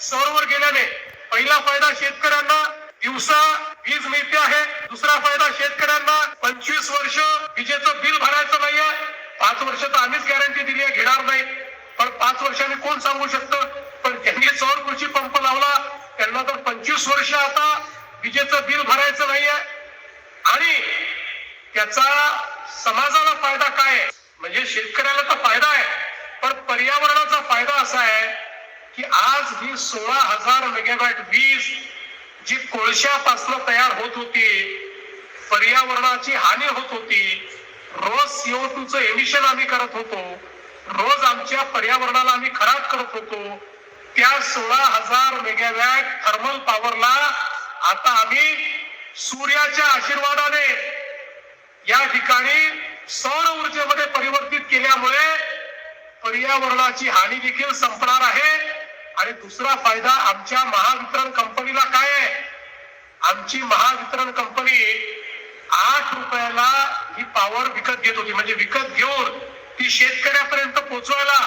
सौरवर गेल्याने पहिला फायदा शेतकऱ्यांना दिवसा वीज मिळते आहे. दुसरा फायदा शेतकऱ्यांना पंचवीस वर्ष विजेचं बिल भरायचं नाहीये. पाच वर्ष तर आम्हीच गॅरंटी दिली आहे घेणार नाही. पण पाच वर्षांनी कोण सांगू शकतं? पण ज्यांनी सौर कृषी पंप लावला त्यांना तर पंचवीस वर्ष आता विजेचं बिल भरायचं नाहीये. आणि त्याचा समाजाला फायदा काय म्हणजे शेतकऱ्याला तर फायदा आहे पण पर्यावरणाचा फायदा असा आहे की आज ही सोळा हजार मेगावॅट वीज जी कोळशापासून तयार होत होती पर्यावरणाची हानी होत होती रोज सीओ च एमिशन आम्ही करत होतो रोज आमच्या पर्यावरणाला आम्ही खराब करत होतो त्या सोळा हजार मेगावॅट थर्मल पॉवरला आता आम्ही सूर्याच्या आशीर्वादाने या ठिकाणी सौर ऊर्जेमध्ये परिवर्तित केल्यामुळे पर्यावरणाची हानी देखील संपणार आहे. आणि दुसरा फायदा आमच्या महावितरण कंपनीला काय आहे? आमची महावितरण कंपनी आठ रुपयाला ही पॉवर विकत घेत होती. म्हणजे विकत घेऊन ती शेतकऱ्यापर्यंत पोहोचवायला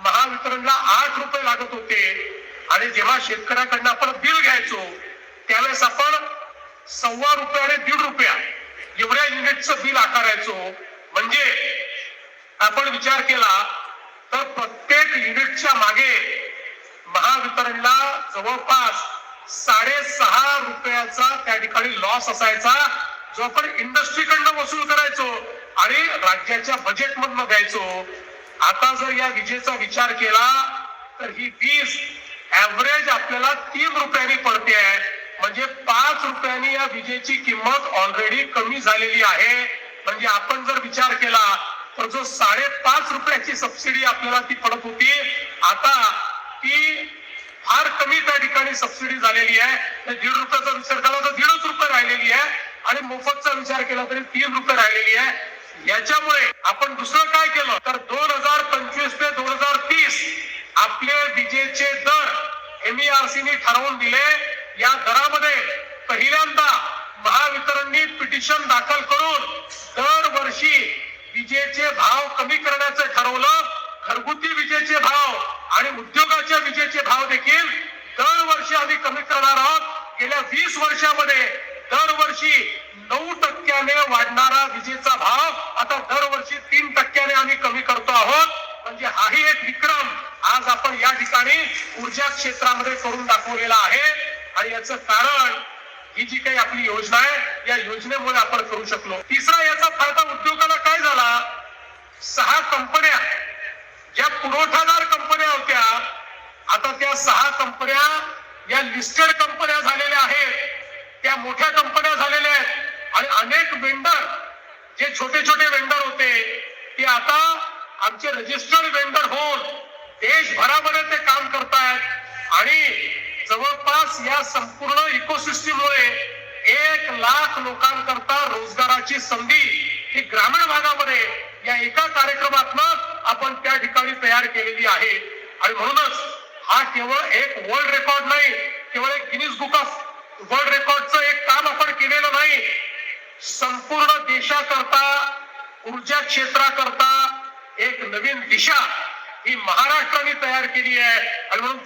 महावितरणला आठ रुपये लागत होते. आणि जेव्हा शेतकऱ्याकडनं आपण बिल घ्यायचो त्यावेळेस आपण सव्वा रुपया आणि दीड रुपया एवढ्या युनिटचं बिल आकारायचो. म्हणजे आपण विचार केला तर प्रत्येक युनिटच्या मागे महावितरणला जवळपास साडेसहा रुपयाचा त्या ठिकाणी लॉस असायचा जो आपण इंडस्ट्रीकडनं वसूल करायचो आणि राज्याच्या बजेट मधनं द्यायचो आता जर या विजेचा विचार केला तर ही वीज ऍव्हरेज आपल्याला तीन रुपयांनी पडते आहे. म्हणजे पाच रुपयांनी या विजेची किंमत ऑलरेडी कमी झालेली आहे. म्हणजे आपण जर विचार केला तर जो साडेपाच रुपयाची सबसिडी आपल्याला ती पडत होती आता ती कमी त्या ठिकाणी सबसिडी झालेली आहे. तर दीड रुपयाचा विचार केला तर दीडच रुपये राहिलेली आहे. आणि मोफतचा विचार केला तरी तीन रुपये राहिलेली आहे. याच्यामुळे आपण दुसरं काय केलं? तर दोन हजार पंचवीस ते दोन हजार तीस आपले विजेचे दर एमईआरसी ने ठरवून दिले. या दरामध्ये पहिल्यांदा महावितरणनी पिटिशन दाखल करून दरवर्षी विजेचे भाव कमी करण्याचं ठरवलं. घरगुती विजेचे भाव आणि उद्योगाच्या विजेचे भाव देखील आम्ही कमी करणार आहोत. गेल्या वीस वर्षामध्ये दरवर्षी नऊ टक्क्याने वाढणारा विजेचा भाव आता दरवर्षी तीन टक्क्याने आम्ही कमी करतो आहोत. म्हणजे हाही एक विक्रम आज आपण या ठिकाणी ऊर्जा क्षेत्रामध्ये करून दाखवलेला आहे. आणि याचं कारण ही जी काही आपली योजना आहे या योजनेमुळे आपण करू शकलो. तिसरा याचा फायदा उद्योगाला काय झाला? सहा कंपन्या ज्या पुरवठादार कंपन्या होत्या आता त्या सहा कंपन्या या लिस्टेड कंपन्या झालेल्या आहेत. त्या मोठ्या कंपन्या झालेल्या आहेत. आणि अनेक वेंडर जे छोटे छोटे वेंडर होते ते आता आमचे रजिस्टर्ड वेंडर होऊन देशभरामध्ये ते काम करतायत. आणि जवळपास या संपूर्ण इकोसिस्टीममुळे एक लाख लोकांकरता रोजगाराची संधी ही ग्रामीण भागामध्ये या एका कार्यक्रमातनं आपण त्या ठिकाणी तयार केलेली आहे. आणि म्हणूनच हा केवळ एक वर्ल्ड रेकॉर्ड नाही केवळ एक गिनीज बुक ऑफ वर्ल्ड रेकॉर्डचं एक काम आपण केलेलं नाही. संपूर्ण देशाकरता ऊर्जा क्षेत्राकरता एक नवीन दिशा ही महाराष्ट्राने तयार केली आहे. आणि म्हणून